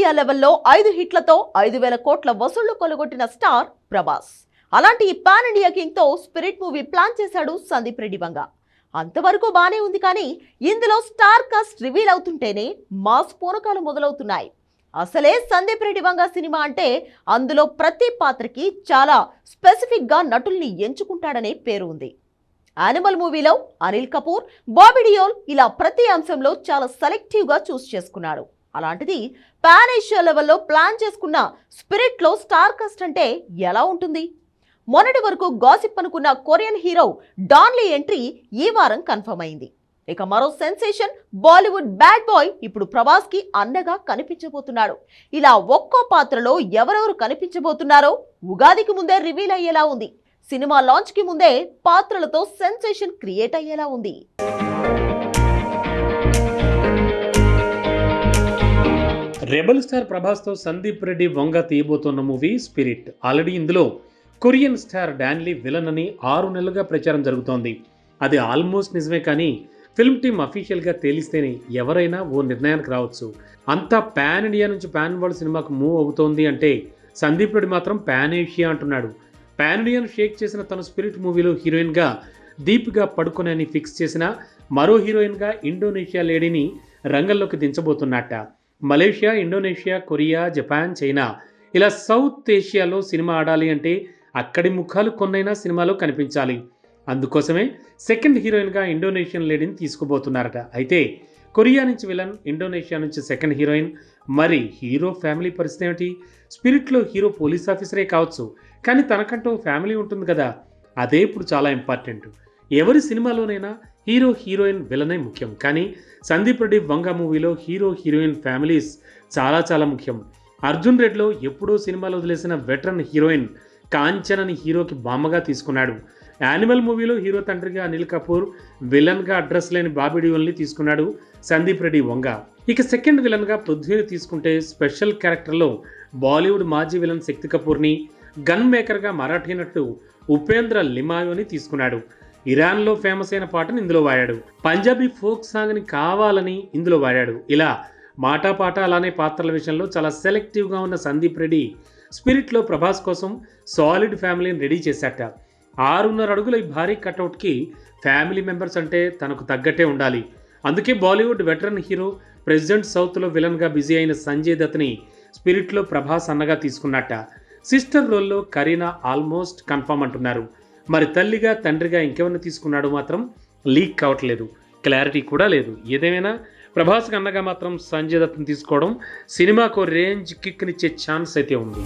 India లెవెల్లో ఐదు హిట్లతో ఐదు వేల కోట్ల వసూళ్ళు కొలగొట్టిన స్టార్ ప్రభాస్. అలాంటి ఈ పాన్ ఇండియా కింగ్తో స్పిరిట్ మూవీ ప్లాన్ చేశాడు సందీప్ రెడ్డి వంగ. అంతవరకు బానే ఉంది కానీ ఇందులో స్టార్ కాస్ట్ రివీల్ అవుతుంటేనే మాస్ పూనకాలు మొదలవుతున్నాయి. అసలే సందీప్ రెడ్డి వంగ సినిమా అంటే అందులో ప్రతి పాత్రకి చాలా స్పెసిఫిక్గా నటుల్ని ఎంచుకుంటాడనే పేరు ఉంది. యానిమల్ మూవీలో అనిల్ కపూర్ బాబీ డియోల్ ఇలా ప్రతి అంశంలో చాలా సెలెక్టివ్గా చూస్ చేసుకున్నాడు. అలాంటిది పాన్ ఏషియా లెవెల్లో ప్లాన్ చేసుకున్న స్పిరిట్లో స్టార్ కాస్ట్ అంటే ఎలా ఉంటుంది? మొన్నటి వరకు గాసిప్ అనుకున్న కొరియన్ హీరో డాన్లీ ఎంట్రీ ఈ వారం కన్ఫర్మ్ అయింది. ఇక మరో సెన్సేషన్ బాలీవుడ్ బ్యాడ్ బాయ్ ఇప్పుడు ప్రభాస్కి అండగా కనిపించబోతున్నాడు. ఇలా ఒక్కో పాత్రలో ఎవరెవరు కనిపించబోతున్నారో ఉగాదికి ముందే రివీల్ అయ్యేలా ఉంది. సినిమా లాంచ్కి ముందే పాత్రలతో సెన్సేషన్ క్రియేట్ అయ్యేలా ఉంది. రెబల్ స్టార్ ప్రభాస్తో సందీప్ రెడ్డి వంగ తీయబోతున్న మూవీ స్పిరిట్. ఆల్రెడీ ఇందులో Korean star Don Lee villain అని ఆరు నెలలుగా ప్రచారం జరుగుతోంది. అది ఆల్మోస్ట్ నిజమే కానీ ఫిల్మ్ టీమ్ అఫీషియల్గా తేలిస్తేనే ఎవరైనా ఓ నిర్ణయానికి రావచ్చు. అంతా పాన్ ఇండియా నుంచి పాన్ వరల్డ్ సినిమాకు మూవ్ అవుతోంది అంటే సందీప్ రెడ్డి మాత్రం పాన్ ఏషియా అంటున్నాడు. పాన్ ఇండియాను షేక్ చేసిన తన స్పిరిట్ మూవీలో హీరోయిన్గా దీప్గా పడుకునే అని ఫిక్స్ చేసిన మరో హీరోయిన్గా ఇండోనేషియా లేడీని రంగంలోకి దించబోతున్నట్ట. Malaysia Indonesia Korea Japan China ఇలా సౌత్ ఏషియాలో సినిమా ఆడాలి అంటే అక్కడి ముఖాలు కొన్నైనా సినిమాలో కనిపించాలి. అందుకోసమే సెకండ్ హీరోయిన్గా ఇండోనేషియన్ లేడీని తీసుకుపోతున్నారట. అయితే కొరియా నుంచి విలన్ ఇండోనేషియా నుంచి సెకండ్ హీరోయిన్ మరి హీరో ఫ్యామిలీ పరిస్థితి ఏమిటి? స్పిరిట్లో హీరో పోలీస్ ఆఫీసరే కావచ్చు కానీ తనకంటూ ఫ్యామిలీ ఉంటుంది కదా. అదే ఇప్పుడు చాలా ఇంపార్టెంట్. ఎవరి సినిమాలోనైనా హీరో హీరోయిన్ విలనే ముఖ్యం. కానీ సందీప్ రెడ్డి వంగ మూవీలో హీరో హీరోయిన్ ఫ్యామిలీస్ చాలా చాలా ముఖ్యం. అర్జున్ రెడ్డిలో ఎప్పుడో సినిమాలో వదిలేసిన వెటరన్ హీరోయిన్ కాంచన్ అని హీరోకి బామ్మగా తీసుకున్నాడు. యానిమల్ మూవీలో హీరో తండ్రిగా అనిల్ కపూర్ విలన్గా అడ్రస్ లేని బాబీ డియోల్ని తీసుకున్నాడు సందీప్ రెడ్డి వంగ. ఇక సెకండ్ విలన్గా పృథ్వీని తీసుకుంటే స్పెషల్ క్యారెక్టర్లో బాలీవుడ్ మాజీ విలన్ శక్తి కపూర్ని గన్ మేకర్గా మరాఠీ నటు ఉపేంద్ర లిమాయోని తీసుకున్నాడు. ఇరాన్లో ఫేమస్ అయిన పాటను ఇందులో వాడాడు. పంజాబీ ఫోక్ సాంగ్ని కావాలని ఇందులో వాడాడు. ఇలా మాటాపాట అలానే పాత్రల విషయంలో చాలా సెలెక్టివ్గా ఉన్న సందీప్ రెడ్డి స్పిరిట్లో ప్రభాస్ కోసం సాలిడ్ ఫ్యామిలీని రెడీ చేశాట ఆరున్నర అడుగుల ఈ భారీ కటౌట్కి ఫ్యామిలీ మెంబర్స్ అంటే తనకు తగ్గట్టే ఉండాలి. అందుకే బాలీవుడ్ వెటరన్ హీరో ప్రెసిడెంట్ సౌత్లో విలన్గా బిజీ అయిన సంజయ్ దత్ని స్పిరిట్లో ప్రభాస్ అన్నగా తీసుకున్నట్ట. సిస్టర్ రోల్లో కరీనా ఆల్మోస్ట్ కన్ఫర్మ్ అంటున్నారు. మరి తల్లిగా తండ్రిగా ఇంకెవరిని తీసుకున్నాడు మాత్రం లీక్ కావట్లేదు. క్లారిటీ కూడా లేదు. ఏదేమైనా ప్రభాస్ అన్నగా మాత్రం సంజయ్ దత్ని తీసుకోవడం సినిమాకు రేంజ్ కిక్నిచ్చే ఛాన్స్ అయితే ఉంది.